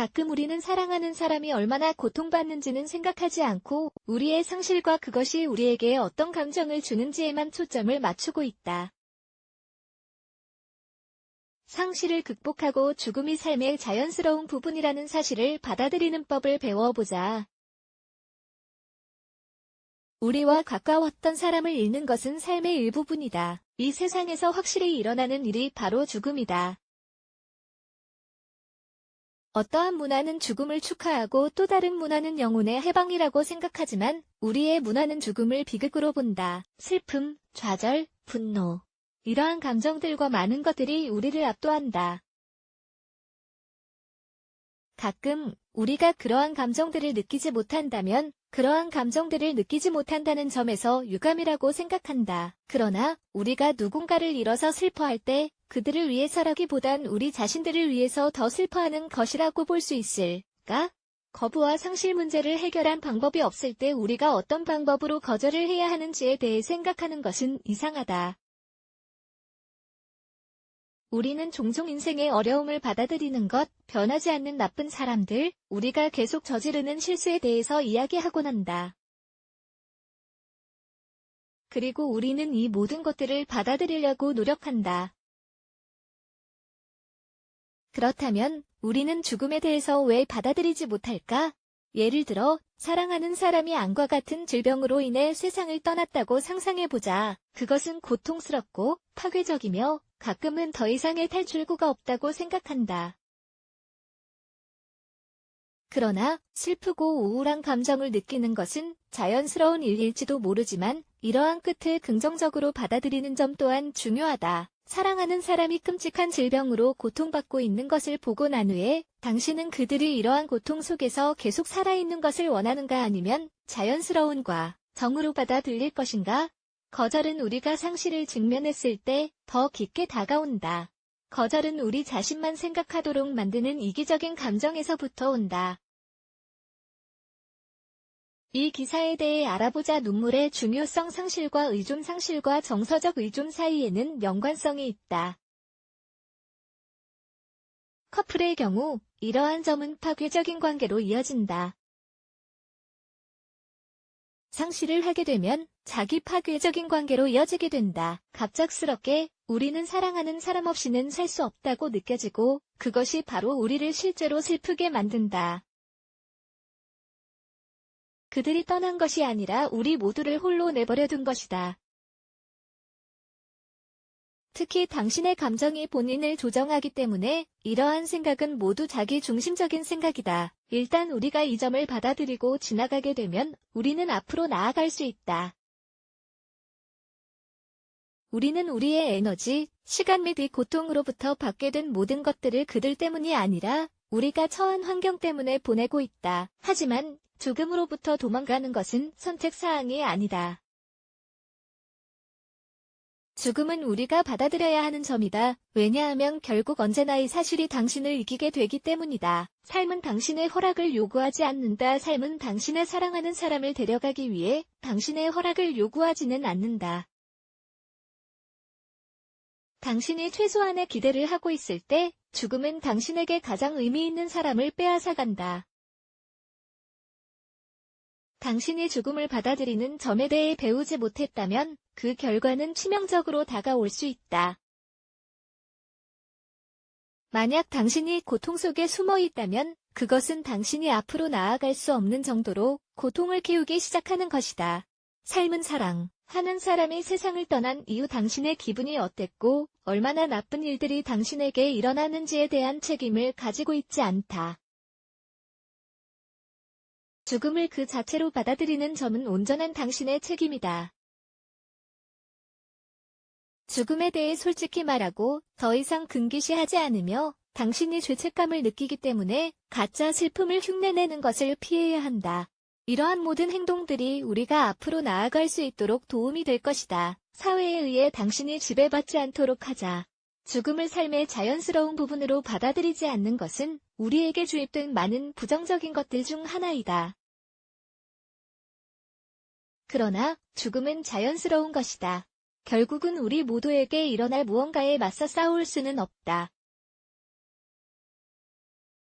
가끔 우리는 사랑하는 사람이 얼마나 고통받는지는 생각하지 않고 우리의 상실과 그것이 우리에게 어떤 감정을 주는지에만 초점을 맞추고 있다. 상실을 극복하고 죽음이 삶의 자연스러운 부분이라는 사실을 받아들이는 법을 배워보자. 우리와 가까웠던 사람을 잃는 것은 삶의 일부분이다. 이 세상에서 확실히 일어나는 일이 바로 죽음이다. 어떠한 문화는 죽음을 축하하고 또 다른 문화는 영혼의 해방이라고 생각하지만 우리의 문화는 죽음을 비극으로 본다. 슬픔, 좌절, 분노. 이러한 감정들과 많은 것들이 우리를 압도한다. 가끔 우리가 그러한 감정들을 느끼지 못한다면 그러한 감정들을 느끼지 못한다는 점에서 유감이라고 생각한다. 그러나 우리가 누군가를 잃어서 슬퍼할 때 그들을 위해서라기보단 우리 자신들을 위해서 더 슬퍼하는 것이라고 볼 수 있을까? 거부와 상실 문제를 해결한 방법이 없을 때 우리가 어떤 방법으로 거절을 해야 하는지에 대해 생각하는 것은 이상하다. 우리는 종종 인생의 어려움을 받아들이는 것, 변하지 않는 나쁜 사람들, 우리가 계속 저지르는 실수에 대해서 이야기하곤 한다. 그리고 우리는 이 모든 것들을 받아들이려고 노력한다. 그렇다면 우리는 죽음에 대해서 왜 받아들이지 못할까? 예를 들어 사랑하는 사람이 암과 같은 질병으로 인해 세상을 떠났다고 상상해보자. 그것은 고통스럽고 파괴적이며 가끔은 더 이상의 탈출구가 없다고 생각한다. 그러나 슬프고 우울한 감정을 느끼는 것은 자연스러운 일일지도 모르지만 이러한 끝을 긍정적으로 받아들이는 점 또한 중요하다. 사랑하는 사람이 끔찍한 질병으로 고통받고 있는 것을 보고 난 후에 당신은 그들이 이러한 고통 속에서 계속 살아있는 것을 원하는가 아니면 자연스러운과 정으로 받아들일 것인가? 거절은 우리가 상실을 직면했을 때 더 깊게 다가온다. 거절은 우리 자신만 생각하도록 만드는 이기적인 감정에서부터 온다. 이 기사에 대해 알아보자 눈물의 중요성 상실과 의존 상실과 정서적 의존 사이에는 연관성이 있다. 커플의 경우 이러한 점은 파괴적인 관계로 이어진다. 상실을 하게 되면 자기 파괴적인 관계로 이어지게 된다. 갑작스럽게 우리는 사랑하는 사람 없이는 살 수 없다고 느껴지고 그것이 바로 우리를 실제로 슬프게 만든다. 그들이 떠난 것이 아니라 우리 모두를 홀로 내버려 둔 것이다. 특히 당신의 감정이 본인을 조정하기 때문에 이러한 생각은 모두 자기 중심적인 생각이다. 일단 우리가 이 점을 받아들이고 지나가게 되면 우리는 앞으로 나아갈 수 있다. 우리는 우리의 에너지, 시간 및 이 고통으로부터 받게 된 모든 것들을 그들 때문이 아니라 우리가 처한 환경 때문에 보내고 있다. 하지만 죽음으로부터 도망가는 것은 선택사항이 아니다. 죽음은 우리가 받아들여야 하는 점이다. 왜냐하면 결국 언제나 이 사실이 당신을 이기게 되기 때문이다. 삶은 당신의 허락을 요구하지 않는다. 삶은 당신의 사랑하는 사람을 데려가기 위해 당신의 허락을 요구하지는 않는다. 당신이 최소한의 기대를 하고 있을 때 죽음은 당신에게 가장 의미 있는 사람을 빼앗아 간다. 당신이 죽음을 받아들이는 점에 대해 배우지 못했다면 그 결과는 치명적으로 다가올 수 있다. 만약 당신이 고통 속에 숨어 있다면 그것은 당신이 앞으로 나아갈 수 없는 정도로 고통을 키우기 시작하는 것이다. 삶은 사랑. 하는 사람이 세상을 떠난 이후 당신의 기분이 어땠고 얼마나 나쁜 일들이 당신에게 일어나는지에 대한 책임을 가지고 있지 않다. 죽음을 그 자체로 받아들이는 점은 온전한 당신의 책임이다. 죽음에 대해 솔직히 말하고 더 이상 금기시하지 않으며 당신이 죄책감을 느끼기 때문에 가짜 슬픔을 흉내내는 것을 피해야 한다. 이러한 모든 행동들이 우리가 앞으로 나아갈 수 있도록 도움이 될 것이다. 사회에 의해 당신이 지배받지 않도록 하자. 죽음을 삶의 자연스러운 부분으로 받아들이지 않는 것은 우리에게 주입된 많은 부정적인 것들 중 하나이다. 그러나 죽음은 자연스러운 것이다. 결국은 우리 모두에게 일어날 무언가에 맞서 싸울 수는 없다.